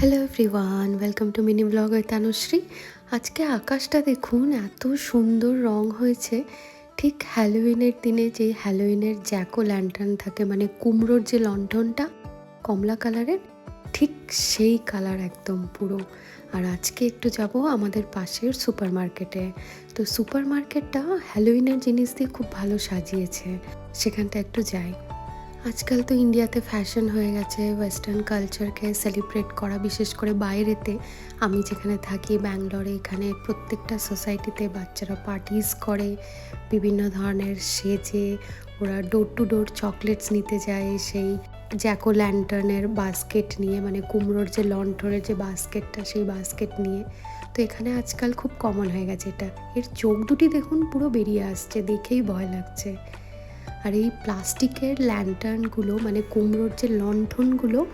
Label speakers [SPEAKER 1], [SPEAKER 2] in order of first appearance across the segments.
[SPEAKER 1] Hello everyone welcome to mini blog with Tanushree আজকে আকাশটা দেখুন, এত সুন্দর রং হয়েছে। ঠিক হ্যালোউইনের দিনে যে হ্যালোউইনের জ্যাকো ল্যান্টার্ন থাকে মানে কুমড়োর যে লণ্ঠনটা, কমলা কালারের, ঠিক সেই কালার একদম পুরো। আর আজকে একটু যাব আমাদের পাশের সুপার মার্কেটে তো সুপার মার্কেটটা হ্যালোউইনের জিনিস দিয়ে খুব ভালো সাজিয়েছে। সেখানটা একটু যাই। আজকাল তো ইন্ডিয়াতে ফ্যাশন হয়ে গেছে ওয়েস্টার্ন কালচারকে সেলিব্রেট করা, বিশেষ করে বাইরেতে। আমি যেখানে থাকি, ব্যাঙ্গালোরে, এখানে প্রত্যেকটা সোসাইটিতে বাচ্চারা পার্টিস করে, বিভিন্ন ধরনের সেজে, ওরা ডোর টু ডোর চকলেটস নিতে যায়, সেই জ্যাকো ল্যান্টার্নের বাস্কেট নিয়ে মানে কুমড়োর যে লন্ঠনের যে বাস্কেটটা, সেই বাস্কেট নিয়ে। তো এখানে আজকাল খুব কমন হয়ে গেছে এটা। এর চোখ দুটি দেখুন, পুরো বেরিয়ে আসছে, দেখেই ভয় লাগছে। আর এই প্লাস্টিকের ল্যান্টার্নগুলো মানে কুমড়োর যে লণ্ঠনগুলো,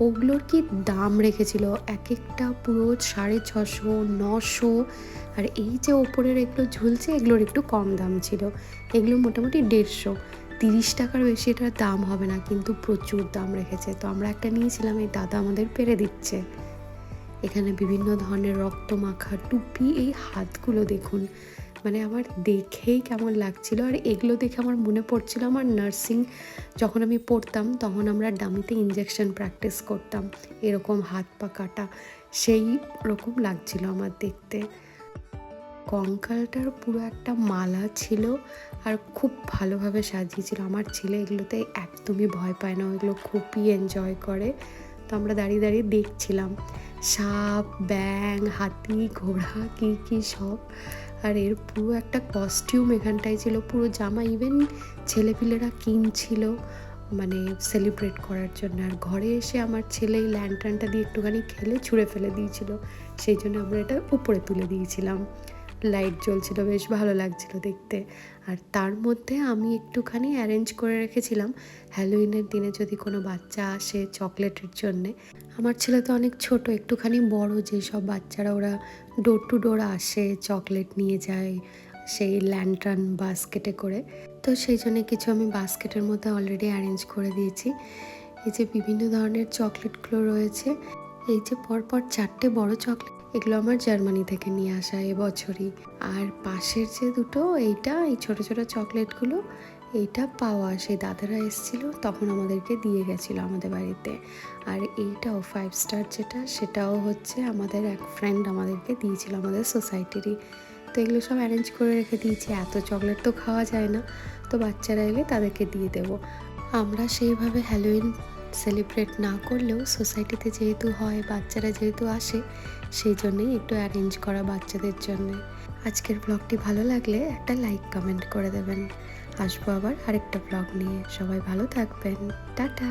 [SPEAKER 1] ওগুলোর কি দাম রেখেছিল? এক একটা পুরো সাড়ে ছশো, নশো, আর এই যে ওপরের এগুলো ঝুলছে, এগুলোর একটু কম দাম ছিল। এগুলো মোটামুটি দেড়শো। তিরিশ টাকার বেশি এটার দাম হবে না, কিন্তু প্রচুর দাম রেখেছে। তো আমরা একটা নিয়েছিলাম, এই দাদা আমাদের পেরে দিচ্ছে। এখানে বিভিন্ন ধরনের রক্ত মাখা টুপি, এই হাতগুলো দেখুন। মানে আমার দেখেই কেমন লাগছিল আর এগুলো দেখে আমার মনে পড়ছিল আমার নার্সিং যখন আমি পড়তাম তখন আমরা ডামিতে ইঞ্জেকশন প্র্যাকটিস করতাম, এরকম হাত পা কাটা, সেই রকম লাগছিল আমার দেখতে। কঙ্কালটার পুরো একটা মালা ছিল আর খুব ভালোভাবে সাজিয়েছিল। আমার ছেলে এগুলোতে একদমই ভয় পায় না ওইগুলো খুবই এনজয় করে। তো আমরা দাঁড়িয়ে দাঁড়িয়ে দেখছিলাম। সাপ ব্যাং হাতি, ঘোড়া, কী কী সব। আর এর পুরো একটা কস্টিউম এখানটায় ছিল, পুরো জামা ইভেন ছেলেপিলেরা কিনছিল মানে সেলিব্রেট করার জন্য। আর ঘরে এসে আমার ছেলে এই ল্যান্টার্নটা দিয়ে একটুখানি খেলে, ছুঁড়ে ফেলে দিয়েছিল। সেই জন্য আমরা এটা উপরে তুলে দিয়েছিলাম। লাইট জ্বলছিল, বেশ ভালো লাগছিল দেখতে। আর তার মধ্যে আমি একটুখানি অ্যারেঞ্জ করে রেখেছিলাম, হ্যালোইনের দিনে যদি কোনো বাচ্চা আসে চকলেটের জন্যে। আমার ছেলে তো অনেক ছোট, একটুখানি বড় যেসব বাচ্চারা ওরা ডোর টু ডোর আসে, চকলেট নিয়ে যায়, সেই ল্যান্টার্ন বাস্কেটে করে। তো সেই জন্য কিছু আমি বাস্কেটের মধ্যে অলরেডি অ্যারেঞ্জ করে দিয়েছি। এই যে বিভিন্ন ধরনের চকলেটগুলো রয়েছে, এই যে পরপর চারটে বড় চকলেট এগুলো আমার জার্মানি থেকে নিয়ে আসা এবছরই আর পাশের যে দুটো, এইটা, এই ছোট ছোট চকলেটগুলো, এইটা পাওয়া। সেই দাদারা এসেছিল, তখন আমাদেরকে দিয়ে গেছিল আমাদের বাড়িতে। আর এইটাও ফাইভ স্টার যেটা, সেটাও হচ্ছে আমাদের এক ফ্রেন্ড আমাদেরকে দিয়েছিল আমাদের সোসাইটিরই তো এগুলো সব অ্যারেঞ্জ করে রেখে দিয়েছি। এত চকলেট তো খাওয়া যায় না। তো বাচ্চারা এলে তাদেরকে দিয়ে দেবো। আমরা সেইভাবে হ্যালোইন সেলিব্রেট না করলেও সোসাইটিতে যেহেতু হয়, বাচ্চারা যেহেতু আসে সেই জন্যেই একটু অ্যারেঞ্জ করা বাচ্চাদের জন্য। আজকের ব্লগটি ভালো লাগলে একটা লাইক কমেন্ট করে দেবেন। আসব আবার আরেকটা ব্লগ নিয়ে। সবাই ভালো থাকবেন। টাটা!